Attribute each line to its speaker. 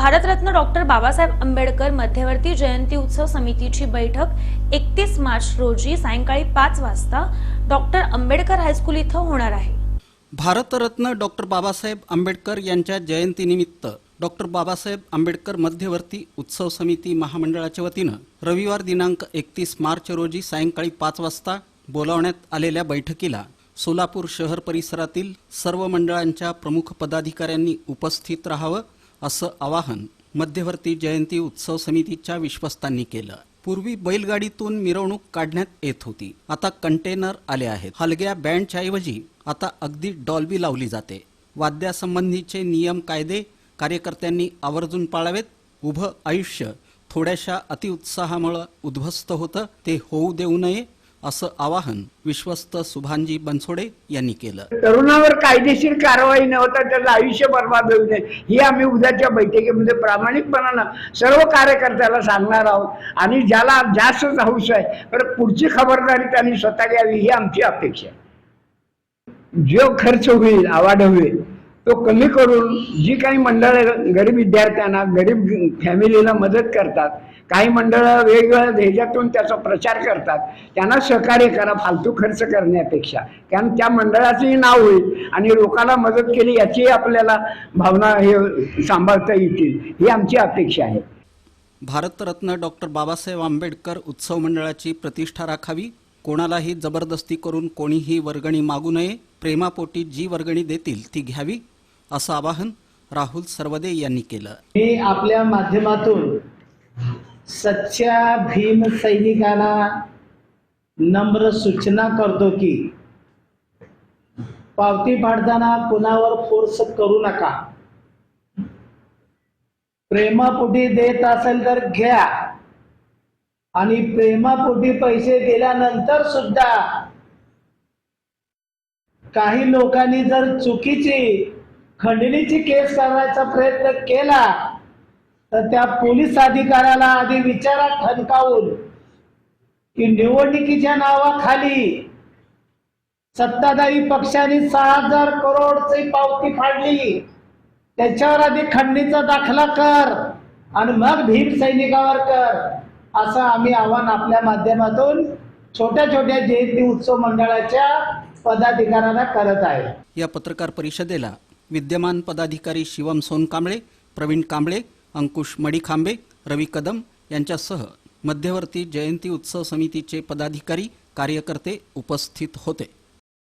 Speaker 1: Bharat Ratna doctor Babasaheb Ambedkar मध्यवर्ती जयंती उत्सव समितीची बैठक एकतीस मार्च रोजी सायंकाळी पाच वाजता डॉक्टर आंबेडकर हायस्कूल इथं होणार आहे.
Speaker 2: भारतरत्न डॉक्टर बाबासाहेब आंबेडकर यांच्या जयंतीनिमित्त डॉक्टर बाबासाहेब आंबेडकर मध्यवर्ती उत्सव समिती महामंडळाच्या वतीनं रविवार दिनांक एकतीस मार्च रोजी सायंकाळी पाच वाजता बोलावण्यात आलेल्या बैठकीला सोलापूर शहर परिसरातील सर्व मंडळांच्या प्रमुख पदाधिकाऱ्यांनी उपस्थित राहावं असं आवाहन मध्यवर्ती जयंती उत्सव समितीच्या विश्वस्तांनी केलं. पूर्वी बैलगाडीतून मिरवणूक काढण्यात येत होती. आता कंटेनर आले आहेत. हलग्या बँडच्या ऐवजी आता अगदी डॉल्बी लावली जाते. वाद्यासंबंधीचे नियम कायदे कार्यकर्त्यांनी आवर्जून पाळावेत. उभं आयुष्य थोड्याशा अतिउत्साहामुळं उद्ध्वस्त होतं. ते होऊ देऊ नये. असं आवाहन विश्वस्त सुभानजी बनसोडे यांनी केलं.
Speaker 3: तरुणावर कायदेशीर कारवाई न होता त्याचं आयुष्य बर्बाद होऊ नये ही आम्ही उद्याच्या बैठकीमध्ये प्रामाणिकपणानं सर्व कार्यकर्त्याला सांगणार आहोत. आणि ज्याला जास्त हौस आहे तर पुढची खबरदारी त्यांनी स्वतः घ्यावी ही आमची अपेक्षा आहे. जो खर्च होईल आवाढ होईल तो कमी करून जी काही मंडळं गरीब विद्यार्थ्यांना गरीब फॅमिलीला मदत करतात काही मंडळं वेगवेगळ्या ध्येजातून त्याचा प्रचार करतात त्यांना सहकार्य करा फालतू खर्च करण्यापेक्षा. कारण त्या मंडळाचंही नाव होईल आणि लोकांना मदत केली याचीही आपल्याला भावना हे सांभाळता येतील ही आमची अपेक्षा आहे.
Speaker 2: भारतरत्न डॉक्टर बाबासाहेब आंबेडकर उत्सव मंडळाची प्रतिष्ठा राखावी कोणालाही जबरदस्ती करून कोणीही वर्गणी मागू नये प्रेमापोटी जी वर्गणी देतील ती घ्यावी. असं आवाहन राहुल सर्वदे यांनी केलं.
Speaker 4: मी आपल्या माध्यमातून सच्च्या भीम सैनिकांना नम्र सूचना करतो की पावती फाडताना कुणावर फोर्स करू नका. प्रेमापोटी देत असेल तर घ्या. आणि प्रेमापोटी पैसे दिल्यानंतर सुद्धा काही लोकांनी जर चुकीची खंडणीची केस करण्याचा प्रयत्न केला तर त्या पोलीस अधिकाऱ्याला आधी विचारात ठणकावून की निवडणुकीच्या नावाखाली सत्ताधारी पक्षाने सहा हजार करोडची पावती फाडली. त्याच्यावर आधी खंडणीचा दाखला कर आणि मग भीम सैनिकावर कर असं आम्ही आव्हान आपल्या माध्यमातून छोट्या छोट्या जयंती उत्सव मंडळाच्या पदाधिकाऱ्यांना करत आहे.
Speaker 2: या पत्रकार परिषदेला विद्यमान पदाधिकारी शिवम सोनकांबळे प्रवीण कांबळे अंकुश मडीखांबे रवी कदम यांच्यासह मध्यवर्ती जयंती उत्सव समितीचे पदाधिकारी कार्यकर्ते उपस्थित होते.